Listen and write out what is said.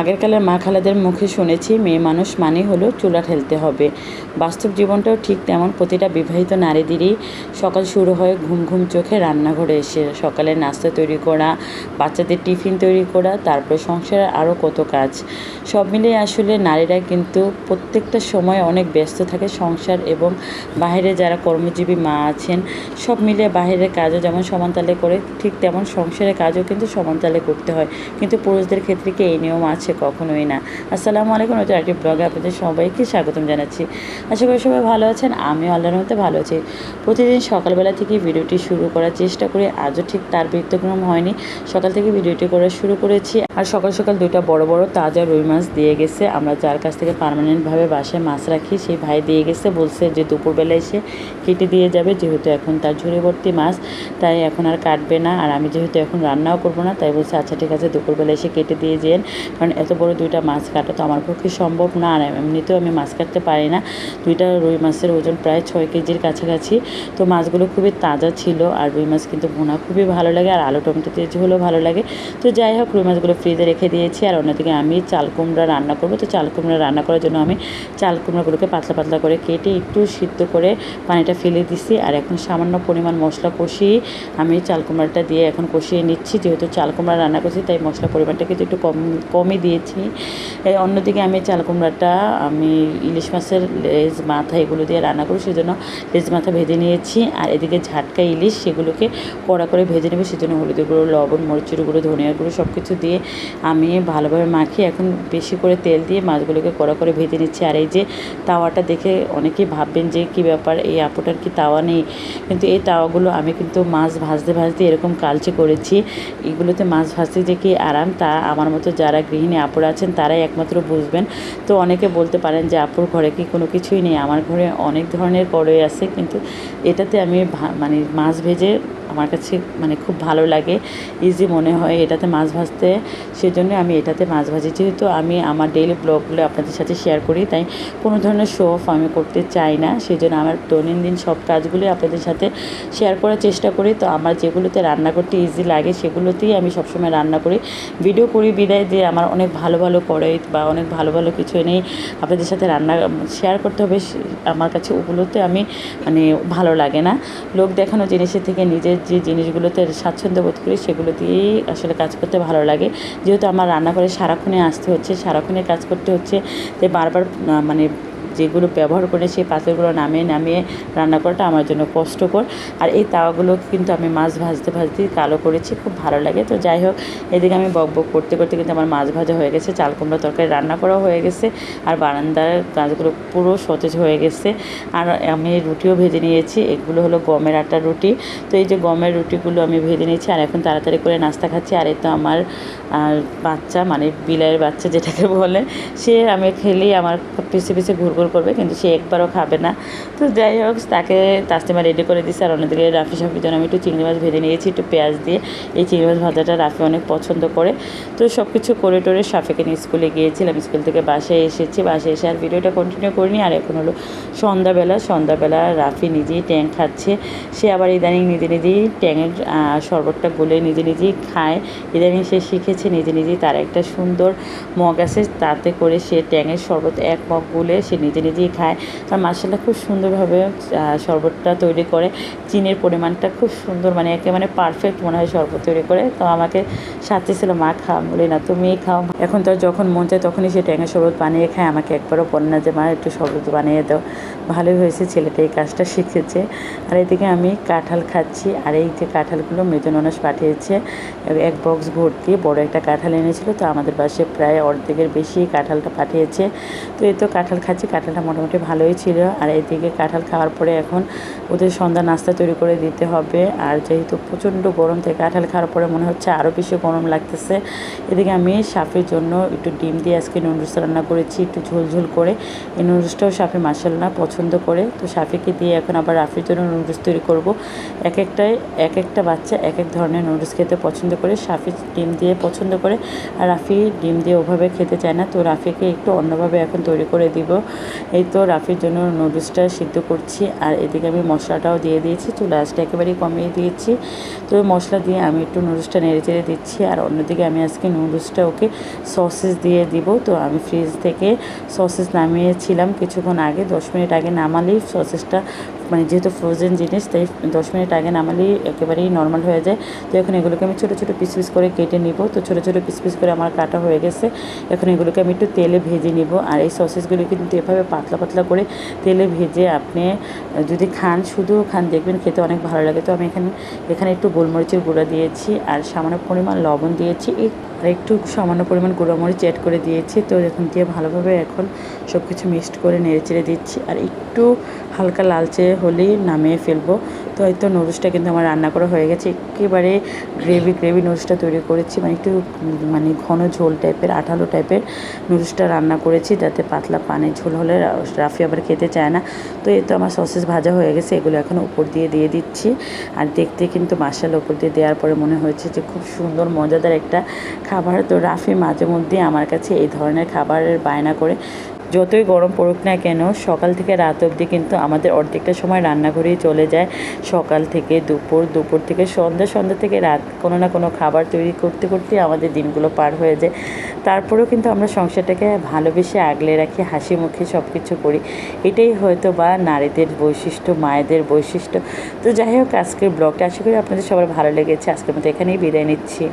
আগেরকালের মা খালাদের মুখে শুনেছি, মেয়ে মানুষ মানে হলো চুলা ঠেলতে হবে। বাস্তব জীবনটাও ঠিক তেমন প্রতিটা বিবাহিত নারীদেরই সকাল শুরু হয় ঘুম ঘুম চোখে রান্নাঘরে এসে। সকালে নাস্তা তৈরি করা, বাচ্চাদের টিফিন তৈরি করা, তারপর সংসারের আরও কত কাজ। সব মিলিয়ে আসলে নারীরা কিন্তু প্রত্যেকটা সময় অনেক ব্যস্ত থাকে সংসার এবং বাইরে যারা কর্মজীবী মা আছেন, সব মিলিয়ে বাইরের কাজও যেমন সমানতালে করে, ঠিক তেমন সংসারের কাজও কিন্তু সমানতালে করতে হয়। কিন্তু পুরুষদের ক্ষেত্রে কি এই নিয়ম আছে? কখনোই না। আসসালামু আলাইকুম, নতুন একটি ব্লগে আপনাদের সবাইকে স্বাগতম জানাচ্ছি। আশা করি সবাই ভালো আছেন, আমিও আল্লাহর মধ্যে ভালো আছি। প্রতিদিন সকালবেলা থেকে ভিডিওটি শুরু করার চেষ্টা করি, আজও ঠিক তার ব্যতিক্রম হয়নি। সকাল থেকে ভিডিওটি করা শুরু করেছি, আর সকাল সকাল দুইটা বড় বড় তাজা রুই মাছ দিয়ে গেছে। আমরা যার কাছ থেকে পার্মানেন্টভাবে বাসায় মাছ রাখি, সেই ভাই দিয়ে গেছে, বলছে যে দুপুরবেলা এসে কেটে দিয়ে যাবে, যেহেতু এখন তার ঝুড়ি ভর্তি মাছ, তাই এখন আর কাটবে না। আর আমি যেহেতু এখন রান্নাও করব না, তাই বলছে আচ্ছা ঠিক আছে, দুপুরবেলা এসে কেটে দিয়ে যেন। কারণ এত বড় দুইটা মাছ কাটা তো আমার পক্ষে সম্ভব না। আর এমনিতেও আমি মাছ কাটতে পারি না। দুইটা রুই মাছের ওজন প্রায় ছয় কেজির কাছাকাছি। তো মাছগুলো খুবই তাজা ছিল আর রুই মাছ কিন্তু ভুনা খুবই ভালো লাগে আর আলু টমেটো দিয়ে ঝোলও ভালো লাগে। তো যাই হোক, রুই মাছগুলো ফ্রিজে রেখে দিয়েছি আর অন্যদিকে আমি চাল কুমড়া রান্না করব। তো চাল কুমড়া রান্না করার জন্য আমি চাল কুমড়াগুলোকে পাতলা পাতলা করে কেটে একটু সিদ্ধ করে পানিটা ফেলে দিছি। আর এখন সামান্য পরিমাণ মশলা কষিয়ে আমি চাল কুমড়াটা দিয়ে এখন কষিয়ে নিচ্ছি। যেহেতু চাল কুমড়া রান্না করছি, তাই মশলা পরিমাণটা কিন্তু একটু কম, কমই দিয়েছি। অন্যদিকে আমি চাল কুমড়াটা আমি ইলিশ মাছের লেজ, মাথা এগুলো দিয়ে রান্না করি, সেজন্য লেজ, মাথা ভেজে নিয়েছি। আর এদিকে ঝাটকা ইলিশ, সেগুলোকে কড়া করে ভেজে নেবে, সেজন্য হলুদের গুঁড়ো, লবণ, মরিচের গুঁড়ো, ধনিয়ার গুঁড়ো সব কিছু দিয়ে আমি ভালোভাবে মাখিয়ে এখন বেশি করে তেল দিয়ে মাছগুলোকে কড়া করে ভেজে নিচ্ছি। আর এই যে তাওয়াটা দেখে অনেকেই ভাববেন যে, কী ব্যাপার, এই আপুটার কি তাওয়া নেই? কিন্তু এই তাওয়াগুলো আমি কিন্তু মাছ ভাজতে ভাজতে এরকম কালচে করেছি। এগুলোতে মাছ ভাজতে যে কি আরাম, তা আমার মতো যারা গৃহিণী আপুরা আছেন, তারাই একমাত্র বুঝবেন। তো অনেকে বলতে পারেন যে, আপুর ঘরে কি কোনো কিছুই নেই? আমার ঘরে অনেক ধরনের কড়াই আছে, কিন্তু এটাতে আমি মানে মাছ ভেজে আমার কাছে মানে খুব ভালো লাগে ইজি মনে হয় এটাতে মাছ ভাজতে। সেজন্য আমি এটাতে মাছ ভাজি। যেহেতু আমি আমার ডেইলি ব্লগগুলো আপনাদের সাথে শেয়ার করি, তাই কোনো ধরনের শো অফ আমি করতে চাই না। সেই জন্য আমার দৈনন্দিন সব কাজগুলি আপনাদের সাথে শেয়ার করার চেষ্টা করি। তো আমার যেগুলোতে রান্না করতে ইজি লাগে, সেগুলোতেই আমি সবসময় রান্না করি। ভিডিও করি বিদায় দিয়ে আমার অনেক ভালো ভালো করে বা অনেক ভালো ভালো কিছু এনেই আপনাদের সাথে রান্না শেয়ার করতে হবে। আমার কাছে ওগুলোতে আমি মানে ভালো লাগে না। লোক দেখানো জিনিসের থেকে নিজের যে জিনিসগুলোতে স্বাচ্ছন্দ্য বোধ করি, সেগুলো দিয়েই আসলে কাজ করতে ভালো লাগে। যেহেতু আমার রান্নাঘরে সারাক্ষণে আসতে হচ্ছে সারাক্ষণে কাজ করতে হচ্ছে, তাই বারবার মানে যেগুলো ব্যবহার করে সেই পাত্রগুলো নামিয়ে নামিয়ে রান্না করাটা আমার জন্য কষ্টকর। আর এই তাওয়াগুলো কিন্তু আমি মাছ ভাজতে ভাজতে কালো করেছি, খুব ভালো লাগে। তো যাই হোক, এদিকে আমি বক বক করতে করতে কিন্তু আমার মাছ ভাজা হয়ে গেছে, চাল কুমড়া তরকারি রান্না করাও হয়ে গেছে, আর বারান্দার গাছগুলো পুরো সতেজ হয়ে গেছে। আর আমি রুটিও ভেজে নিয়েছি, এগুলো হলো গমের আটার রুটি। তো এই যে গমের রুটিগুলো আমি ভেজে নিয়েছি, আর এখন তাড়াতাড়ি করে নাস্তা খাচ্ছি, আর এই তো আমার বাচ্চা মানে বিলাইয়ের বাচ্চা যেটাকে বলে, সে আমি খেলেই আমার পিছিয়ে পিছিয়ে ঘুরঘুর করবে, কিন্তু সে একবারও খাবে না। তো যাই হোক, তাকে তাস্তিমা রেডি করে দিচ্ছে আর অন্যদিকে রাফি সাফির জন্য আমি একটু চিংড়ি মাছ ভেজে নিয়েছি, একটু পেঁয়াজ দিয়ে। এই চিংড়ি মাছ ভাজাটা রাফি অনেক পছন্দ করে। তো সব কিছু করে টোরে সাফিকে নিয়ে স্কুলে গিয়েছিলাম। স্কুল থেকে বাসায় এসেছি। বাসায় এসে আর ভিডিওটা কন্টিনিউ করিনি। আর এখন হলো সন্ধ্যাবেলা। সন্ধ্যাবেলা রাফি নিজেই ট্যাং খাচ্ছে। সে আবার ইদানিং নিজে নিজেই ট্যাঙের শরবতটা গুলে নিজে নিজেই খায়। ইদানিং সে শিখেছে নিজে নিজেই তার একটা সুন্দর মগ আছে। তাতে করে সে ট্যাঙের শরবত এক মগ গুলে সে নিজে নিজেই খায়। তার মাসাল্লাহ খুব সুন্দরভাবে শরবতটা তৈরি করে। চিনির পরিমাণটা খুব সুন্দর মানে একে মানে পারফেক্ট মনে হয় শরবত তৈরি করে। তো আমাকে সাথে ছিল মা খাও বলি না, তুমি খাও। এখন তো যখন মন চায় তখনই সে ট্যাঙের শরবত বানিয়ে খায়। আমাকে একবারও বলে না যে, মা, একটু শরবত বানিয়ে দাও। ভালোই হয়েছে, ছেলেটা এই কাজটা শিখেছে। আর এদিকে আমি কাঁঠাল খাচ্ছি। আর এই যে কাঁঠালগুলো মৃদননস পাঠিয়েছে, এক বক্স ভর্তি। বড় একটা কাঁঠাল এনেছিল, তো আমাদের বাসে প্রায় অর্ধেকের বেশি কাঁঠালটা পাঠিয়েছে। তো এই তো কাঁঠাল খাচ্ছি কাঁঠালটা মোটামুটি ভালোই ছিল। আর এদিকে কাঁঠাল খাওয়ার পরে এখন ওদের সন্ধ্যা নাস্তা তৈরি করে দিতে হবে। আর যেহেতু প্রচণ্ড গরম থেকে কাঁঠাল খাওয়ার পরে মনে হচ্ছে আরও বেশি গরম লাগতেছে। এদিকে আমি সাফের জন্য একটু ডিম দিয়ে আজকে নুডলস রান্না করেছি, একটু ঝোলঝোল করে। এই নুডলসটাও সাফি মাসাল্লা পছন্দ করে। তো সাফিকে দিয়ে এখন আবার রাফির জন্য নুডলস তৈরি করব। এক একটাই, এক একটা বাচ্চা এক এক ধরনের নুডলস খেতে পছন্দ করে। সাফি ডিম দিয়ে পছন্দ করে। আর রাফি ডিম দিয়ে ওভাবে খেতে চায় না। তো রাফিকে একটু অন্যভাবে এখন তৈরি করে দিব। এই তো রাফির জন্য নুডলসটা সিদ্ধ করছি আর এদিকে আমি মশলাটাও দিয়ে দিয়েছি তো লাস্টটা একেবারেই কমিয়ে দিয়েছি। তো মশলা দিয়ে আমি একটু নুডলসটা নেড়ে চেড়ে দিচ্ছি আর অন্যদিকে আমি আজকে নুডলসটা ওকে সসেস দিয়ে দিব। তো আমি ফ্রিজ থেকে সসেস নামিয়েছিলাম কিছুক্ষণ আগে, দশ মিনিট আগে নামালেই সসেসটা মানে যেহেতু ফ্রোজেন জিনিস, তাই দশ মিনিট আগে নামালেই একেবারেই নর্মাল হয়ে যায়। তো এখন এগুলোকে আমি ছোটো ছোটো পিস পিস করে কেটে নিব। তো ছোটো ছোটো পিস পিস করে আমার কাটা হয়ে গেছে। এখন এগুলোকে আমি একটু তেলে ভেজে নিব। আর এই সসেসগুলো কিন্তু এভাবে পাতলা পাতলা করে তেলে ভেজে আপনি যদি খান, শুধু খান, দেখবেন খেতে অনেক ভালো লাগে। তো আমি এখানে এখানে একটু গোলমরিচের গুঁড়া দিয়েছি আর সামান্য পরিমাণ লবণ দিয়েছি। আর একটু সামান্য পরিমাণ গুঁড়োমরিচ অ্যাড করে দিয়েছি। তো এখন দিয়ে ভালোভাবে এখন সব কিছু মিক্সড করে নেড়ে চেড়ে দিচ্ছি। আর একটু হালকা লালচে হলেই নামিয়ে ফেলব। তো হয়তো নুডলসটা কিন্তু আমার রান্না করা হয়ে গেছে। একেবারে গ্রেভি গ্রেভি নুডলসটা তৈরি করেছি। মানে একটু মানে ঘন ঝোল টাইপের আঠালো টাইপের নুডলসটা রান্না করেছি। যাতে পাতলা পানি ঝোল হলে রাফি আবার খেতে চায় না। তো এই তো আমার সসেস ভাজা হয়ে গেছে। এগুলো এখন উপর দিয়ে দিয়ে দিচ্ছি। আর দেখতে কিন্তু মাসাল উপর দিয়ে দেওয়ার পরে মনে হয়েছে যে খুব সুন্দর, মজাদার একটা খাবার। তো রাফি মাঝে মধ্যে আমার কাছে এই ধরনের খাবারের বায়না করে যতই গরম পড়ুক না কেন, সকাল থেকে রাত অবধি কিন্তু আমাদের অর্ধেকটা সময় রান্নাঘরেই চলে যায়। সকাল থেকে দুপুর দুপুর থেকে সন্ধ্যা সন্ধ্যা থেকে রাত কোনো না কোনো খাবার তৈরি করতে করতে আমাদের দিনগুলো পার হয়ে যায়। তারপরেও কিন্তু আমরা সংসারটাকে ভালোবেসে আগলে রাখি, হাসি মুখে সব কিছু করি। এটাই হয়তো বা নারীদের বৈশিষ্ট্য, মায়েদের বৈশিষ্ট্য। তো যাই হোক, আজকের ব্লগটা আশা করি আপনাদের সবার ভালো লেগেছে। আজকের মতো এখানেই বিদায় নিচ্ছি।